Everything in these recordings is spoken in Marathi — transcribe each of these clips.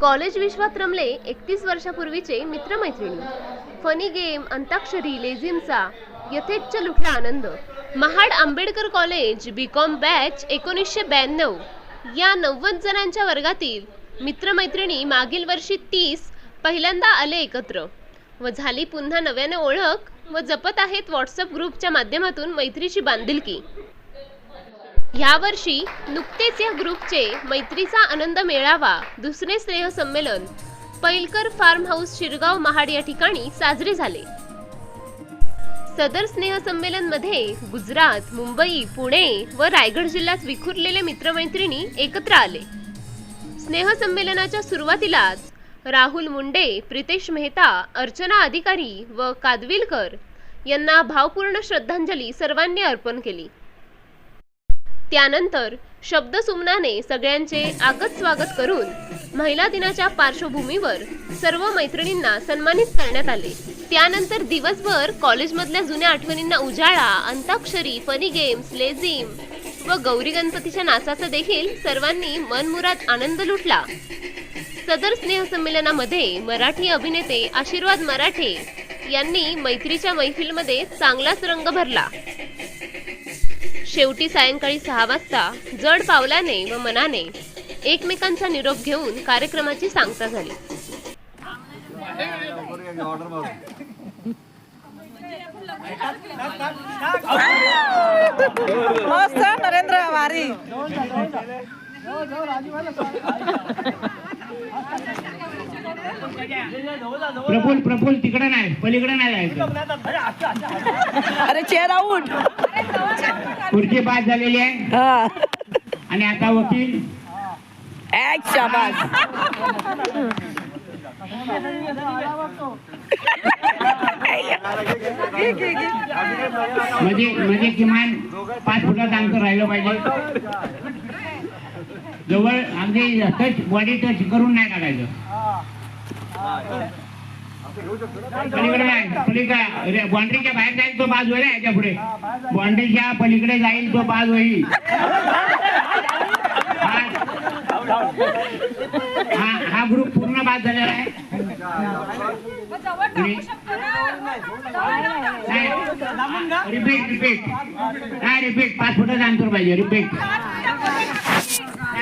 कॉलेज विश्वात रमले एकतीस वर्षापूर्वीचे मित्रमैत्रिणी. फनी गेम अंताक्षरी लेझिमचा यथेच्छ लुटला आनंद. Mahad Ambedkar college B Com batch एकोणीसशे ब्याण्णव. या नव्वद जणांच्या वर्गातील मित्रमैत्रिणी मागील वर्षी तीस पहिल्यांदा आले एकत्र. व झाली पुन्हा नव्याने ओळख व जपत आहेत व्हॉट्सअप ग्रुपच्या माध्यमातून मैत्रीची बांधिलकी. यावर्षी नुकतेच या ग्रुपचे मैत्रीचा आनंद मेळावा दुसरे स्नेह संमेलन पैलकर फार्म हाऊस शिरगाव महाड या ठिकाणी साजरे झाले. सदर स्नेह संमेलनमध्ये गुजरात मुंबई पुणे व रायगड जिल्ह्यात विखुरलेले मित्रमैत्रिणी एकत्र आले. स्नेह संमेलनाच्या सुरुवातीलाच राहुल मुंडे प्रितेश मेहता अर्चना अधिकारी व कादविलकर यांना भावपूर्ण श्रद्धांजली सर्वांनी अर्पण केली. त्यानंतर शब्दसुमनाने सगळ्यांचे आगत स्वागत करून महिला दिनाच्या पार्श्वभूमीवर सर्व मैत्रिणींना सन्मानित करण्यात आले. त्यानंतर दिवसभर कॉलेजमधल्या जुन्या आठवणींना उजाळा अंताक्षरी फनी गेम्स लेझिम व गौरी गणपतीच्या नाचाचा देखील सर्वांनी मनमुराद आनंद लुटला. सदर स्नेह संमेलनामध्ये मराठी अभिनेते आशीर्वाद मराठे यांनी मैत्रीच्या मैफिलमध्ये चांगलाच रंग भरला. शेवटी सायंकाळी सहा वाजता जड पावलाने व मनाने एकमेकांचा निरोप घेऊन कार्यक्रमाची सांगता झाली. मस्त नरेंद्र वारी. प्रफुल प्रफुल तिकडे नाही पलीकडे नाही जायचं. अरे चेअर आऊट खुर्ची बाद झालेली आहे. आणि आता वकील. म्हणजे म्हणजे किमान पाच फुटात अंतर राहिलं पाहिजे. जवळ अगदी टच बॉडी टच करून नाही टाकायचं पलीकडे पलीकडे बाउंड्रीच्या बाहेर जाईल तो बाज होईल याच्यापुढे. बाउंड्रीच्या पलीकडे जाईल तो बाज होईल. हा- हा ग्रुप पूर्ण बाद झालेला आहे. रिपीट रिपीट हा रिपीट पाच फुटाचं अंतर पाहिजे रिपीट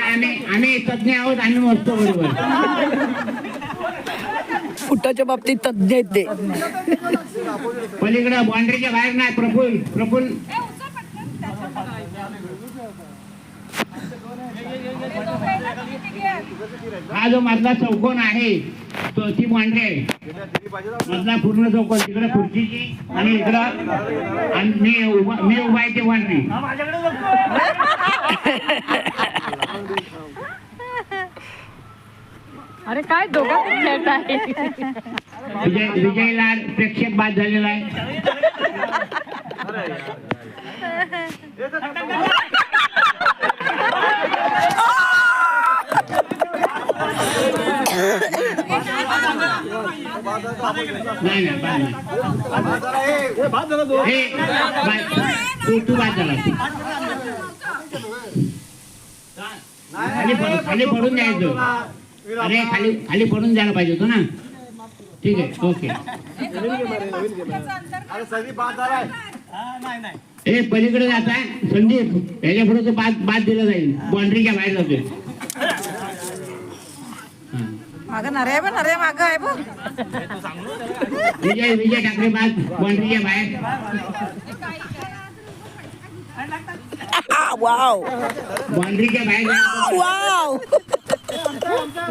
आम्ही आम्ही तज्ञ आहोत आम्ही मोजतो बरोबर. फुटाच्या बाबतीत तज्ञ आहेत ते. पलीकडे बाउंड्रीच्या बाहेर नाही प्रफुल प्रफुल हा जो मधला चौकोन आहे तो ती बाउंड्री आहे. मधला पूर्ण चौकोन तिकडे खुर्चीची आणि इकडं आणि मी उभा मी उभा आहे ते बाउंड्री अरे काय? दोघा खेळत आहे. विजय विजयला प्रेक्षक बाद झालेला आहे. नाही नाही तू बाद झाला. आणि पडून द्यायचं. अरे खाली खाली पडून जायला पाहिजे होतं ना. ठीक आहे ओके. ए पलीकडे जात आहे संदीप याच्यापुढे तो बाद बाद दिला जाईल. बाउंड्रीच्या बाहेर जातोय. हा. विजय विजय ठाकरे बाद बाउंड्रीच्या बाहेर. वाव. बाउंड्रीच्या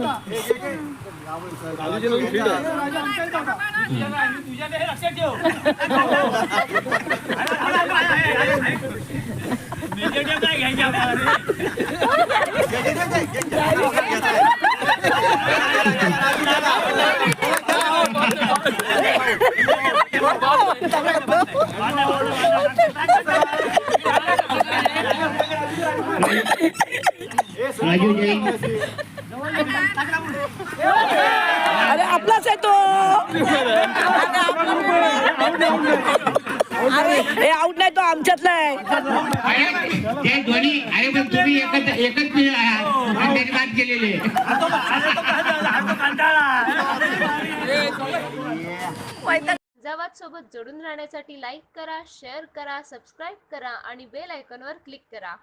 बाहेर जा. वाव अरे आपलाच आहे अरे आउट नाही तो आमच्यातला आहे. धोनी अरे पण तुम्ही एकच एकच केलेले सोबत जोडून राहण्यासाठी लाईक करा शेअर करा सबस्क्राईब करा आणि बेल आयकॉनवर क्लिक करा.